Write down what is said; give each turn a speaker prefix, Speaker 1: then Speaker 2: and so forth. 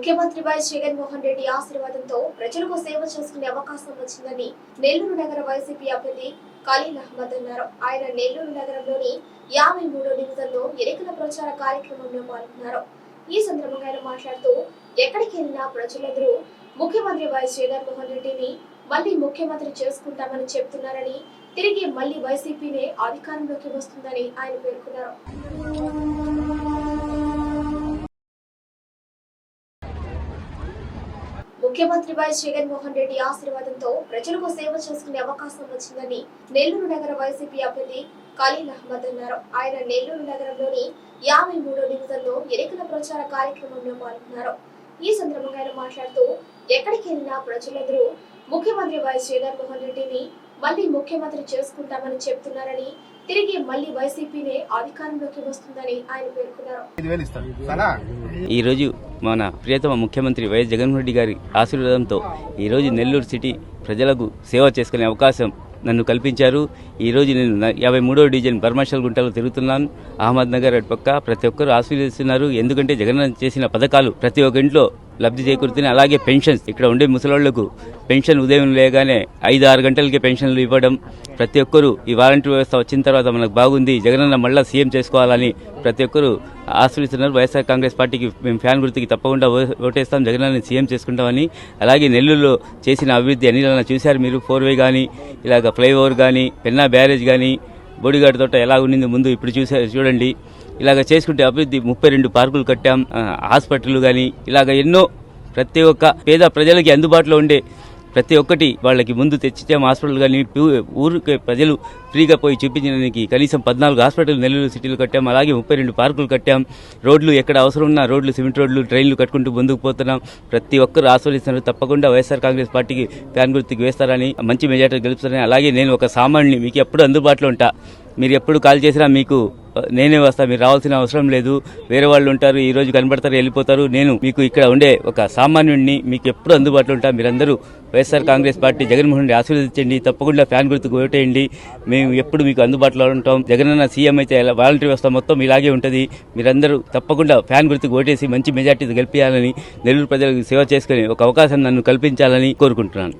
Speaker 1: ముఖ్యమంత్రి వైఎస్ జగన్మోహన్ రెడ్డి ఆశీర్వాదంతో ప్రజలకు సేవ చేసుకునే అవకాశం వచ్చిందని నెల్లూరు నగర వైసీపీ అభ్యర్థి ఖలీల్ అహ్మద్ అన్నారు. ఆయన నెల్లూరు నగరంలోని యాభై మూడో డివిజన్లో ఎన్నికల ప్రచార కార్యక్రమంలో పాల్గొన్నారు. ఈ సందర్భంగా ఆయన మాట్లాడుతూ ఎక్కడికి వెళ్ళినా ప్రజలందరూ ముఖ్యమంత్రి వైఎస్ జగన్మోహన్ రెడ్డిని మళ్ళీ ముఖ్యమంత్రి చేసుకుంటామని చెప్తున్నారని తిరిగి మళ్ళీ వైసీపీనే అధికారంలోకి వస్తుందని ఆయన పేర్కొన్నారు. ముఖ్యమంత్రి వైఎస్ జగన్మోహన్ రెడ్డి ఆశీర్వాదంతో ప్రజలకు సేవ చేసుకునే అవకాశం వచ్చిందని నెల్లూరు నగర వైసీపీ అభ్యర్థి ఖలీల్ అహ్మద్ అన్నారు. ఆయన నెల్లూరు నగరంలోని యాభై మూడో డివిజన్లో ఎన్నికల ప్రచార కార్యక్రమంలో పాల్గొన్నారు. ఈ సందర్భంగా ఆయన మాట్లాడుతూ ఎక్కడికి వెళ్ళినా ప్రజలందరూ ముఖ్యమంత్రి వైఎస్ జగన్మోహన్ రెడ్డిని మళ్ళీ ముఖ్యమంత్రి చేసుకుంటామని చెప్తున్నారని తిరిగి మళ్ళీ వైసీపీనే అధికారంలోకి వస్తుందని ఆయన పేర్కొన్నారు.
Speaker 2: ఐదు వేలు ఇస్తాను. సలా?
Speaker 3: ఈరోజు మన ప్రియతమ ముఖ్యమంత్రి వైఎస్ జగన్మోహన్ రెడ్డి గారి ఆశీర్వాదంతో ఈరోజు నెల్లూరు సిటీ ప్రజలకు సేవ చేసుకునే అవకాశం నన్ను కల్పించారు. ఈరోజు నేను యాభై మూడో డివిజన్ బర్మాషల్ గుంటలో తిరుగుతున్నాను. అహ్మద్ నగర్ అటు పక్క ప్రతి ఒక్కరు ఆశీర్వదిస్తున్నారు. ఎందుకంటే జగన్ చేసిన పథకాలు ప్రతి ఒక్క ఇంట్లో లబ్ధి చేకూరుతున్నాయి అలాగే పెన్షన్స్. ఇక్కడ ఉండే ముసలాళ్ళకు పెన్షన్ ఉదయం లేగానే ఐదు ఆరు గంటలకి పెన్షన్లు ఇవ్వడం. ప్రతి ఒక్కరూ ఈ వాలంటీర్ వ్యవస్థ వచ్చిన తర్వాత మనకు బాగుంది. జగనన్న మళ్ళా సీఎం చేసుకోవాలని ప్రతి ఒక్కరు ఆశ్రయిస్తున్నారు వైఎస్ఆర్ కాంగ్రెస్ పార్టీకి మేము ఫ్యాన్ గుర్తుకి తప్పకుండా ఓటేస్తాం. జగనన్న సీఎం చేసుకుంటామని. అలాగే నెల్లూరులో చేసిన అభివృద్ధి అన్ని చూశారు మీరు. ఫోర్ వే కానీ ఇలాగ ఫ్లైఓవర్ కానీ పెన్నా బ్యారేజ్ కానీ బోడిగాడి తోట ఎలా ఉండింది ముందు ఇప్పుడు చూసే చూడండి. ఇలాగ చేసుకుంటే అభివృద్ధి ముప్పై రెండు పార్కులు కట్టాం హాస్పిటల్ కానీ ఇలాగ ఎన్నో ప్రతి ఒక్క పేద ప్రజలకి అందుబాటులో ఉండే ప్రతి ఒక్కటి వాళ్ళకి ముందు తెచ్చిచ్చాం. హాస్పిటల్ కానీ ఊరికి ప్రజలు ఫ్రీగా పోయి చూపించడానికి కనీసం పద్నాలుగు హాస్పిటల్ నెల్లూరు సిటీలు కట్టాం. అలాగే ముప్పై రెండు పార్కులు కట్టాం. రోడ్లు ఎక్కడ అవసరం ఉన్న రోడ్లు సిమెంట్ రోడ్లు ట్రైన్లు కట్టుకుంటూ ముందుకు పోతున్నాం. ప్రతి ఒక్కరు ఆస్వాదిస్తున్నారు తప్పకుండా వైఎస్ఆర్ కాంగ్రెస్ పార్టీకి ఫ్యాన్ గుర్తుకి వేస్తారని మంచి మెజార్టీ గెలుపుతారని అలాగే నేను ఒక సామాన్యుని మీకు ఎప్పుడు అందుబాటులో ఉంటా. మీరు ఎప్పుడు కాల్ చేసినా మీకు నేనే వస్తా మీరు రావాల్సిన అవసరం లేదు. వేరే వాళ్ళు ఉంటారు ఈ రోజు కనబడతారు వెళ్ళిపోతారు. నేను మీకు ఇక్కడ ఉండే ఒక సామాన్యుడిని మీకు ఎప్పుడు అందుబాటులో ఉంటా. మీరందరూ వైఎస్ఆర్ కాంగ్రెస్ పార్టీ జగన్మోహన్ రెడ్డి ఆశీర్వదించండి. తప్పకుండా ఫ్యాన్ గుర్తుకు ఓటేయండి. మేము ఎప్పుడు మీకు అందుబాటులో ఉంటాం. జగనన్న సీఎం అయితే ఎలా- వాలంటీర్ వ్యవస్థ మొత్తం ఇలాగే ఉంటుంది. మీరందరూ తప్పకుండా ఫ్యాన్ గుర్తుకు ఓటేసి మంచి మెజార్టీ గెలిపించాలని నెల్లూరు ప్రజలకు సేవ చేసుకుని ఒక అవకాశం నన్ను కల్పించాలని కోరుకుంటున్నాను.